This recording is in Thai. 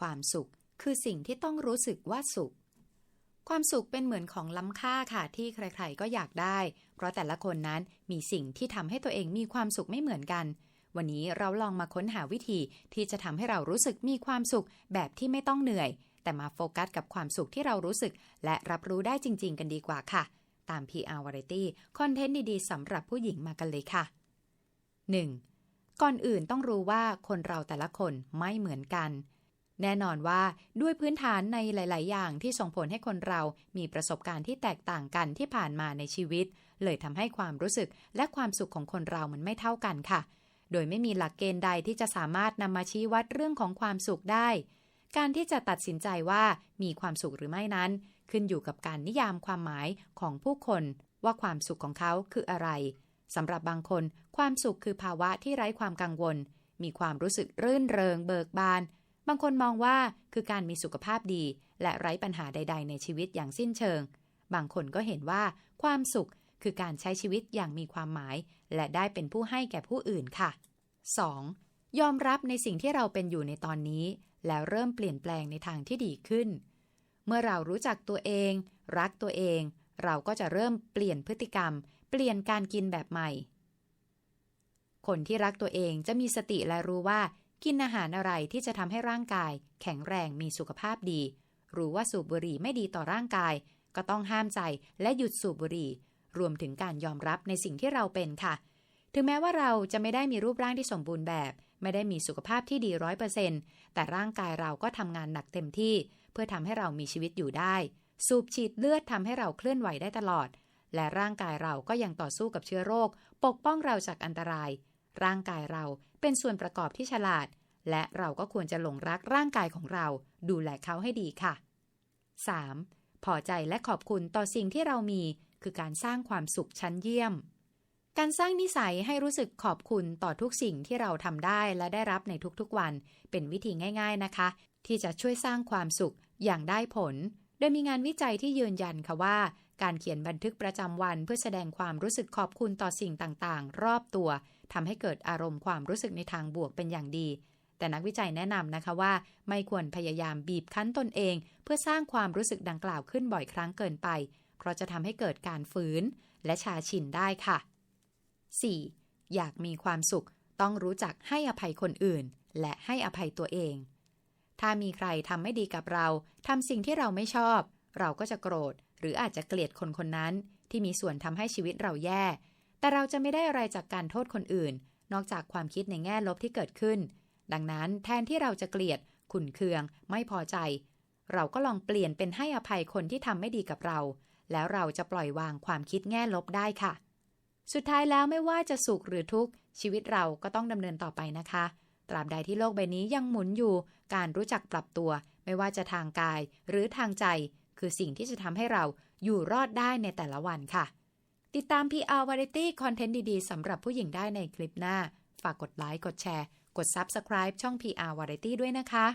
ความสุข คือสิ่งที่ต้องรู้สึกว่าสุข ความสุขเป็นเหมือนของล้ำค่าค่ะที่ใครๆก็อยากได้ เพราะแต่ละคนนั้นมีสิ่งที่ทำให้ตัวเองมีความสุขไม่เหมือนกัน วันนี้เราลองมาค้นหาวิธีที่จะทำให้เรารู้สึกมีความสุขแบบที่ไม่ต้องเหนื่อย แต่มาโฟกัสกับความสุขที่เรารู้สึก และรับรู้ได้จริง ๆ กันดีกว่าค่ะ ตาม PR Variety คอนเทนต์ดีๆสำหรับผู้หญิงมากันเลยค่ะ 1. ก่อนอื่นต้องรู้ว่าคนเราแต่ละคนไม่เหมือนกัน แน่นอนว่าด้วยพื้นฐานในหลาย ๆ อย่างที่ส่งผลให้คนเรามีประสบการณ์ที่แตกต่างกันที่ผ่านมาในชีวิต เลยทำให้ความรู้สึกและความสุขของคนเรามันไม่เท่ากันค่ะ โดยไม่มีหลักเกณฑ์ใดที่จะสามารถนำมาชี้วัดเรื่องของความสุขได้ การที่จะตัดสินใจว่ามีความสุขหรือไม่นั้น ขึ้นอยู่กับการนิยามความหมายของผู้คน ว่าความสุขของเขาคืออะไรสำหรับบางคน ความสุขคือภาวะที่ไร้ความกังวล มีความรู้สึกรื่นเริงเบิกบาน บางคนมองว่าคือการมีสุขภาพดี และไร้ปัญหาใด ๆ ในชีวิตอย่างสิ้นเชิง บางคนก็เห็นว่าความสุขคือการใช้ชีวิตอย่างมีความหมาย และได้เป็นผู้ให้แก่ผู้อื่นค่ะ 2. ยอมรับในสิ่งที่เราเป็นอยู่ในตอนนี้ แล้วเริ่มเปลี่ยนแปลงในทางที่ดีขึ้น เมื่อเรารู้จักตัวเอง รักตัวเอง เราก็จะเริ่มเปลี่ยนพฤติกรรม เปลี่ยนการกินแบบใหม่ คนที่รักตัวเองจะมีสติและรู้ว่า กินอาหารอะไรที่จะทำให้ร่างกาย แข็งแรงมีสุขภาพดี รู้ว่าสูบบุหรี่ไม่ดีต่อร่างกาย ก็ต้องห้ามใจและหยุดสูบบุหรี่ รวมถึงการยอมรับในสิ่งที่เราเป็นค่ะ ถึงแม้ว่าเราจะไม่ได้มีรูปร่างที่สมบูรณ์แบบ ไม่ได้มีสุขภาพที่ดีร้อยเปอร์เซ็นต์แต่ร่างกายเราก็ทำงานหนักเต็มที่ เพื่อทำให้เรามีชีวิตอยู่ได้ สูบฉีดเลือดทำให้เราเคลื่อนไหวได้ตลอด และร่างกายเราก็ยังต่อสู้กับเชื้อโรค ปกป้องเราจากอันตราย ร่างกายเราเป็นส่วนประกอบที่ฉลาด และเราก็ควรจะหลงรักร่างกายของเรา ดูแลเขาให้ดีค่ะ 3. พอใจและขอบคุณต่อสิ่งที่เรามี คือการสร้างความสุขชั้นเยี่ยม การสร้างนิสัยให้รู้สึกขอบคุณต่อทุกสิ่งที่เราทำได้และได้รับในทุกๆวัน เป็นวิธีง่าย ๆนะคะ ที่จะช่วยสร้างความสุขอย่างได้ผล โดยมีงานวิจัยที่ยืนยันค่ะว่า การเขียนบันทึกประจำวันเพื่อแสดงความรู้สึกขอบคุณต่อสิ่งต่างๆ รอบตัวทำให้เกิดอารมณ์ความรู้สึกในทางบวกเป็นอย่างดี แต่นักวิจัยแนะนำนะคะว่า ไม่ควรพยายามบีบคั้นตนเอง เพื่อสร้างความรู้สึกดังกล่าวขึ้นบ่อยครั้งเกินไป เพราะจะทำให้เกิดการฝืน และชาชินได้ค่ะ 4. อยากมีความสุข ต้องรู้จักให้อภัยคนอื่น และให้อภัยตัวเอง ถ้ามีใครทำไม่ดีกับเราทำสิ่งที่เราไม่ชอบ เราก็จะโกรธ หรืออาจจะเกลียดคนคนนั้นที่มีส่วนทำให้ชีวิตเราแย่ แต่เราจะไม่ได้อะไรจากการโทษคนอื่น นอกจากความคิดในแง่ลบที่เกิดขึ้น ดังนั้นแทนที่เราจะเกลียด ขุนเคือง ไม่พอใจ เราก็ลองเปลี่ยนเป็นให้อภัยคนที่ทำไม่ดีกับเรา แล้วเราจะปล่อยวางความคิดแง่ลบได้ค่ะ สุดท้ายแล้วไม่ว่าจะสุขหรือทุกข์ชีวิตเราก็ต้องดำเนินต่อไปนะคะ ตราบใดที่โลกใบนี้ยังหมุนอยู่ การรู้จักปรับตัว ไม่ว่าจะทางกายหรือทางใจ คือสิ่งที่จะทำให้เราอยู่รอดได้ในแต่ละวันค่ะ ติดตาม PR Variety คอนเทนต์ดี ๆสำหรับผู้หญิงได้ในคลิปหน้า ฝากกดไลค์ กดแชร์ กด Subscribe ช่อง PR Variety ด้วยนะคะ